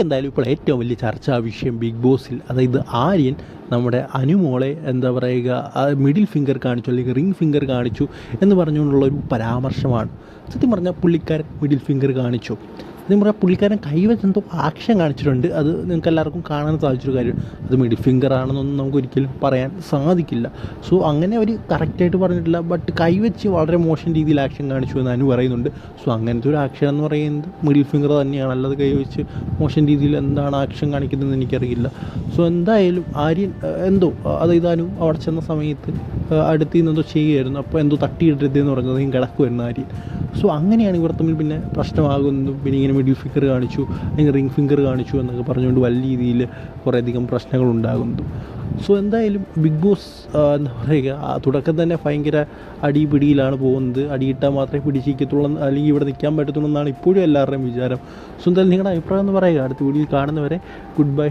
എന്തായാലും ഇപ്പോൾ ഏറ്റവും വലിയ ചർച്ചാ വിഷയം ബിഗ് ബോസിൽ അതായത് ആര്യൻ നമ്മുടെ അനുമോളെ എന്താ പറയുക മിഡിൽ ഫിംഗർ കാണിച്ചു അല്ലെങ്കിൽ റിംഗ് ഫിംഗർ കാണിച്ചു എന്ന് പറഞ്ഞുകൊണ്ടുള്ള ഒരു പരാമർശമാണ്. സത്യം പറഞ്ഞാൽ പുള്ളിക്കാരൻ മിഡിൽ ഫിംഗർ കാണിച്ചു. സത്യം പറയാം പുള്ളിക്കാരൻ കൈവച്ച് എന്തോ ആക്ഷൻ കാണിച്ചിട്ടുണ്ട്. അത് നിങ്ങൾക്ക് എല്ലാവർക്കും കാണാൻ സാധിച്ചൊരു കാര്യം. അത് മിഡിൽ ഫിംഗർ ആണെന്നൊന്നും നമുക്ക് ഒരിക്കലും പറയാൻ സാധിക്കില്ല. സോ അങ്ങനെ അവർ കറക്റ്റായിട്ട് പറഞ്ഞിട്ടില്ല. ബട്ട് കൈവച്ച് വളരെ മോശം രീതിയിൽ ആക്ഷൻ കാണിച്ചു എന്ന് അനു പറയുന്നുണ്ട്. സോ അങ്ങനത്തെ ഒരു ആക്ഷൻ എന്ന് പറയുന്നത് മിഡിൽ ഫിംഗർ തന്നെയാണ്. അല്ലാതെ കൈവച്ച് മോശം രീതിയിൽ എന്താണ് ആക്ഷൻ കാണിക്കുന്നതെന്ന് എനിക്കറിയില്ല. സോ എന്തായാലും ആര്യൻ എന്തോ അതായത് അനു അവിടെ ചെന്ന സമയത്ത് അടുത്ത് നിന്ന് എന്തോ ചെയ്യുമായിരുന്നു അപ്പോൾ എന്തോ തട്ടിയിട്ടെന്ന് പറഞ്ഞത് കിടക്കുമായിരുന്നു ആര്യൻ സോ അങ്ങനെയാണ് ഇവർ തമ്മിൽ പിന്നെ പ്രശ്നമാകുന്നതും പിന്നെ ഇങ്ങനെ മിഡിൽ ഫിംഗർ കാണിച്ചു അല്ലെങ്കിൽ റിംഗ് ഫിംഗർ കാണിച്ചു എന്നൊക്കെ പറഞ്ഞുകൊണ്ട് വലിയ രീതിയിൽ കുറേയധികം പ്രശ്നങ്ങൾ ഉണ്ടാകുന്നതും സോ എന്തായാലും ബിഗ് ബോസ് എന്താ പറയുക തുടക്കം തന്നെ ഭയങ്കര അടിപിടിയിലാണ് പോകുന്നത്. അടിയിട്ടാൽ മാത്രമേ പിടിച്ചിരിക്കത്തുള്ളൂ അല്ലെങ്കിൽ ഇവിടെ നിൽക്കാൻ പറ്റത്തുള്ളൂ എന്നാണ് ഇപ്പോഴും എല്ലാവരുടെയും വിചാരം. സോ എന്തായാലും നിങ്ങളുടെ അഭിപ്രായം എന്ന് പറയുക. അടുത്ത വീഡിയോയിൽ കാണുന്നവരെ ഗുഡ് ബൈ